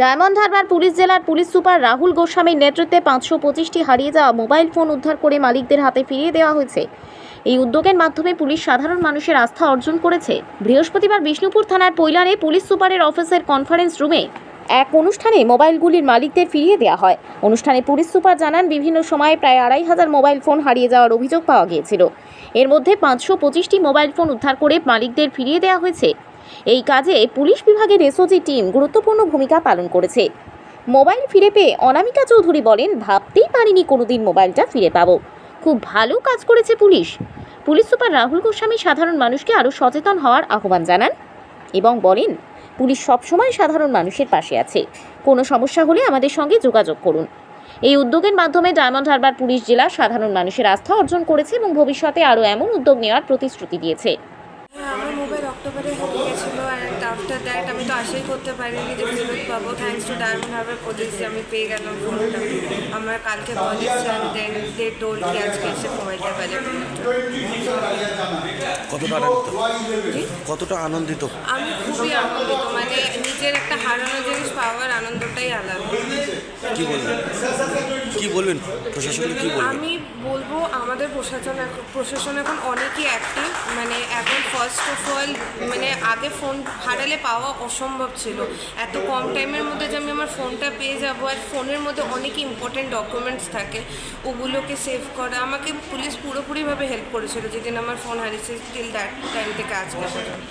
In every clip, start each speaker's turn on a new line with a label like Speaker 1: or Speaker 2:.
Speaker 1: Diamond Harbour police জেলার police super Rahul গোস্বামীর নেতৃত্বে পাঁচশো পঁচিশটি হারিয়ে যাওয়া মোবাইল ফোন উদ্ধার করে মালিকদের হাতে ফিরিয়ে দেওয়া হয়েছে। এই উদ্যোগের মাধ্যমে পুলিশ সাধারণ মানুষের আস্থা অর্জন করেছে। বৃহস্পতিবার বিষ্ণুপুর থানার পৈলারে পুলিশ সুপারের অফিসের কনফারেন্স রুমে এক অনুষ্ঠানে মোবাইলগুলির মালিকদের ফিরিয়ে দেওয়া হয়। অনুষ্ঠানে পুলিশ সুপার জানান, বিভিন্ন সময়ে প্রায় আড়াই হাজার মোবাইল ফোন হারিয়ে যাওয়ার অভিযোগ পাওয়া গিয়েছিল। এর মধ্যে পাঁচশো পঁচিশটি মোবাইল ফোন উদ্ধার করে মালিকদের ফিরিয়ে দেওয়া হয়েছে। এই কাজে পুলিশ বিভাগের এসওজি টিম গুরুত্বপূর্ণ ভূমিকা পালন করেছে। মোবাইল ফিরে পেয়ে অনামিকা চৌধুরী বলেন, ভাবতেই পারিনি কোনোদিন মোবাইলটা ফিরে পাবো। খুব ভালো কাজ করেছে police. Police super Rahul Goswami সাধারণ মানুষকে আরও সচেতন হওয়ার আহ্বান জানান এবং বলেন, পুলিশ সবসময় সাধারণ মানুষের পাশে আছে। কোনো সমস্যা হলে আমাদের সঙ্গে যোগাযোগ করুন। এই উদ্যোগের মাধ্যমে ডায়মন্ড হারবার পুলিশ জেলা সাধারণ মানুষের আস্থা অর্জন করেছে এবং ভবিষ্যতে আরও এমন উদ্যোগ নেওয়ার প্রতিশ্রুতি দিয়েছে।
Speaker 2: অক্টোবরে হারিয়ে গেছিল অ্যান্ড আফটার দ্যাট আমি তো আশাই করতে পারিনি যে ফেরত পাবো। Thanks to Diamond Harbour police আমি পেয়ে গেলাম ফোনটা আমার কালকে কলেজ অ্যান্ড দেন ডে টোল কি আজকে এসে মোবাইলটা পেলে
Speaker 3: কতটা আনন্দিত? কতটা আনন্দিত?
Speaker 2: আমি খুবই আনন্দিত মানে নিজের একটা হারানো জিনিস পাওয়ার আনন্দটাই আলাদা।
Speaker 3: কি বলবেন? কি বলবেন? প্রশাসনকে কি বলবেন?
Speaker 2: আমি বলব আমাদের প্রশাসন এখন প্রশাসন এখন অনেকই অ্যাক্টিভ মানে এখন ফার্স্ট অফ অল মানে আগে ফোন হারালে পাওয়া অসম্ভব ছিল। এত কম টাইমের মধ্যে যে আমি আমার ফোনটা পেয়ে যাব আর ফোনের মধ্যে অনেক ইম্পর্টেন্ট ডকুমেন্টস থাকে। ওগুলোকে সেভ করা। আমাকে পুলিশ পুরোপুরিভাবে হেল্প করেছিল যেদিন আমার ফোন হারিয়েছে টিল দ্যাট টাইম থেকে আজকে পর্যন্ত।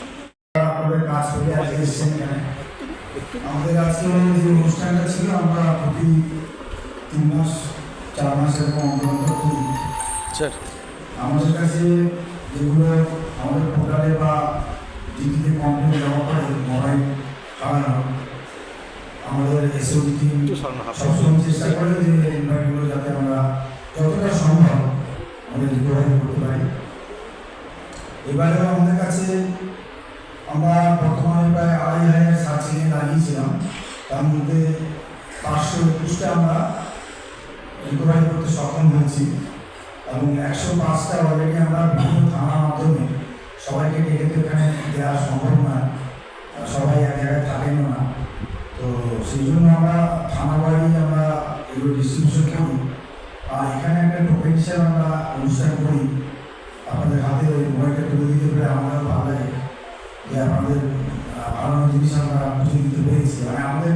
Speaker 4: আমাদের আজকে যে অনুষ্ঠানটা ছিল আমরা প্রতি তিন মাস চার মাস এরকম অন্তর্গত করি।
Speaker 3: স্যার
Speaker 4: আমাদের কাছে যেগুলো আমাদের পোর্টালে বা টিভিতে কমপ্লেন জমা করে মোবাইল হারানো আমাদের এসওডি টিম সবসময় চেষ্টা করে যে মোবাইলগুলো যাতে আমরা যতটা সম্ভব আমাদের রিকভারি করতে পারি। এবারেও আমাদের কাছে আমরা বর্তমানে প্রায় আড়াই হাজার সার্চিংয়ে দাঁড়িয়েছিলাম তার মধ্যে পাঁচশো একুশটা আমরা রিকভারি করতে সক্ষম হয়েছি এবং একশো পাঁচটা অলরেডি আমরা বিভিন্ন থানার মাধ্যমে সবাইকে ডেকে এখানে দেওয়া সম্ভব নয় সবাই এক জায়গায় থাকেনও না। তো সেই জন্য আমরা থানা বাড়ি আমরা এগুলো ডিস্ট্রিবিউশন করি। আর এখানে একটা টোকেন হিসেবে আমরা অনুষ্ঠান করি। আপনাদের হাতে মোবাইলটা তুলে দিতে পারে আমাদের ভালো লাগে যে আপনাদের জিনিস আমরা খুঁজে দিতে পেরেছি। মানে আমাদের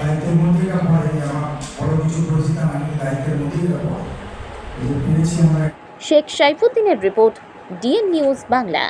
Speaker 4: দায়িত্বের এটা পড়ে আমার বড় কিছু মানে দায়িত্বের মধ্যেই এটা পড়ে পেরেছি আমরা।
Speaker 1: শেখ সাইফুদ্দিনের রিপোর্ট, ডিএন নিউজ বাংলা।